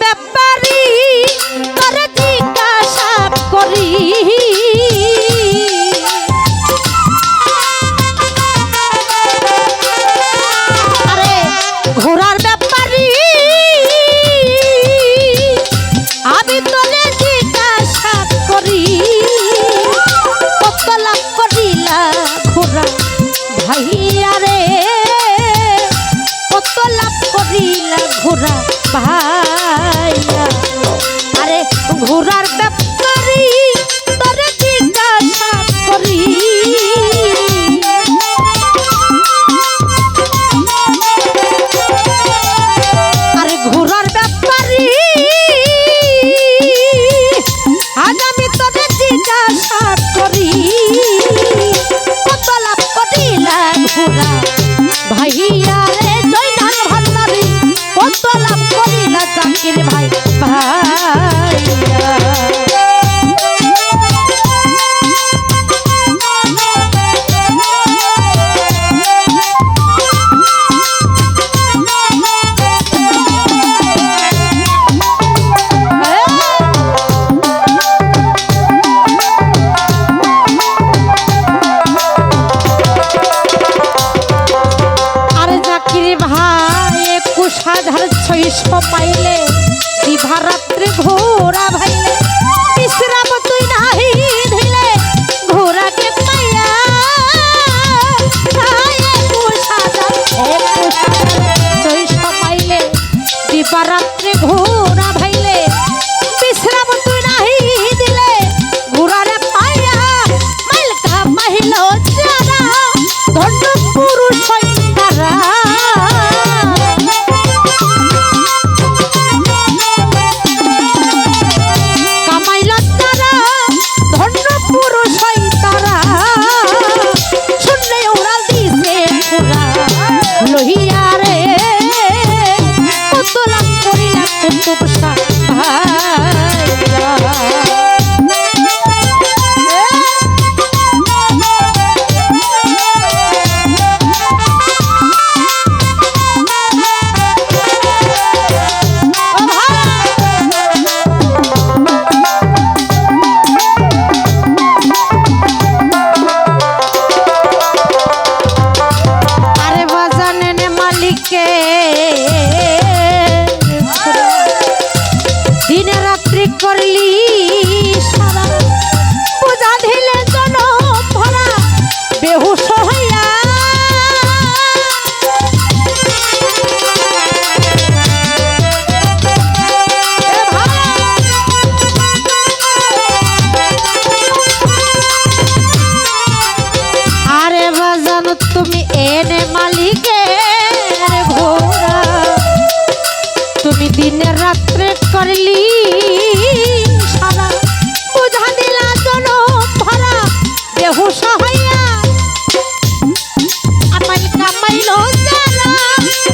ব্যাপারে বৈষ্ণব পাইলে দিভা রাত্রে ঘোরা ভাইলে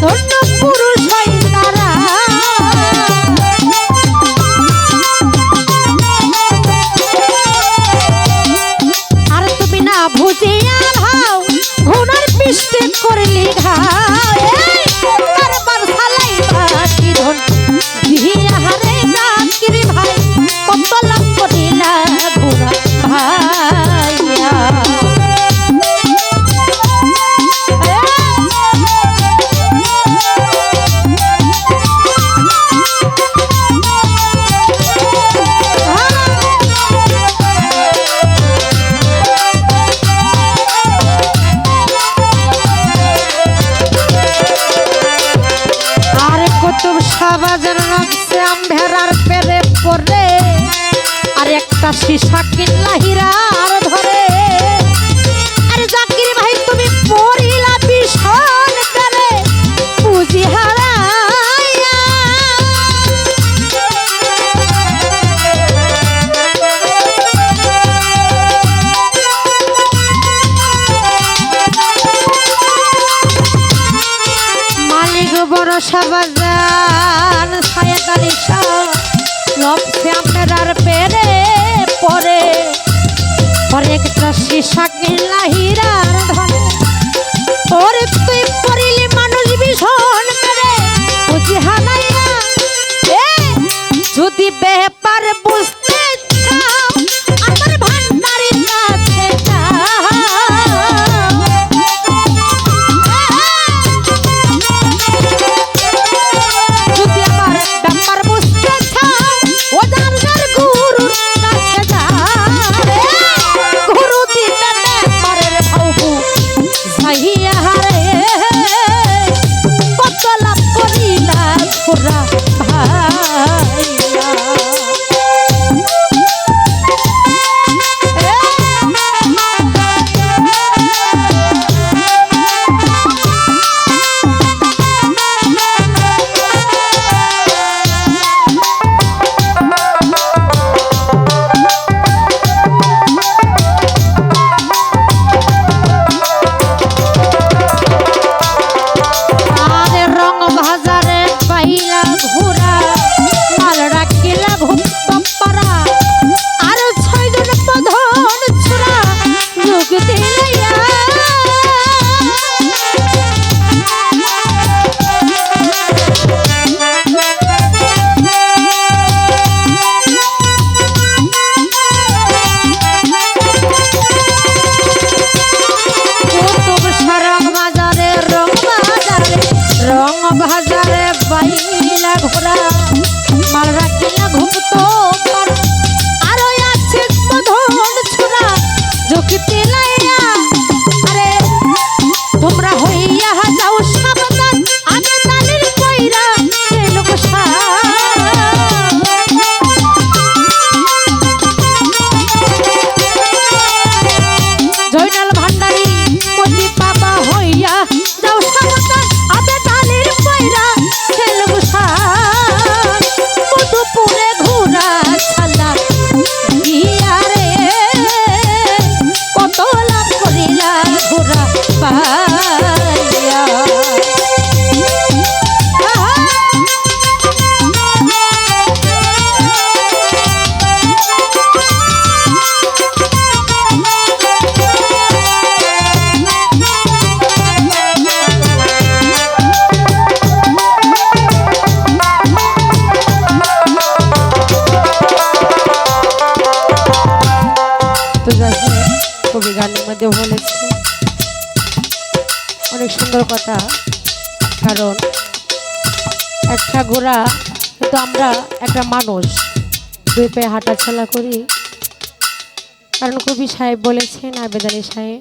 ধন্য পুরুষ চাষি শাকিল লাহিরার ধরে আরে জাকির ভাই, তুমি মরিলা ভীষণ কালে পুঁজি মালিক লক্ষ্যে আপনার পেরে এক ত্রাসি সাকে লাহিরার ধনে। ওরে তুই পড়িলি মানুষ ভীষণ করে, বুঝি হানাইয়া। যদি বেহ সুন্দর কথা কারণ একটা ঘোড়া কিন্তু আমরা একটা মানুষ, দুই পায়ে হাঁটাচলা করি। কারণ কবি সাহেব বলেছেন, আবেদানি সাহেব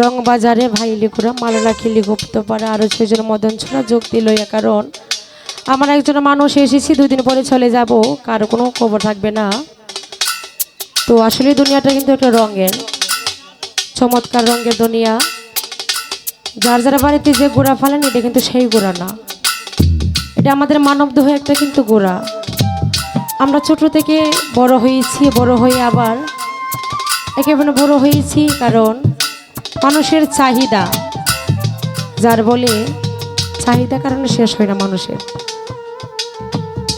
রং বাজারে ভাই ঘোড়া মাল রাখিলি গুপ্ত পাড়া আরও ছয়জন মদন ছোড়া যোগ দিল কারণ। আমার একজন মানুষ এসেছি, দুদিন পরে চলে যাব, কারও কোনো খবর থাকবে না। তো আসলে দুনিয়াটা কিন্তু একটা রঙের, চমৎকার রঙের দুনিয়া। যার যারা বাড়িতে যে গোড়া ফেলেন, এটা কিন্তু সেই গোড়া না। এটা আমাদের মানব দেহ একটা কিন্তু গোড়া। আমরা ছোট থেকে বড় হয়েছি, বড় হয়ে আবার একেবারে বড় হয়েছি কারণ মানুষের চাহিদা, যার বলে চাহিদা কারণে শেষ হয় না মানুষের।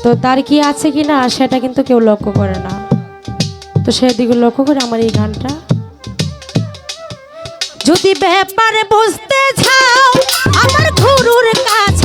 তো তার কি আছে কি না সেটা কিন্তু কেউ লক্ষ্য করে না। তো সেদিকে লক্ষ্য করে আমার এই গানটা যদি ব্যাপারে বুঝতে চাও আমার গুরুর কাছে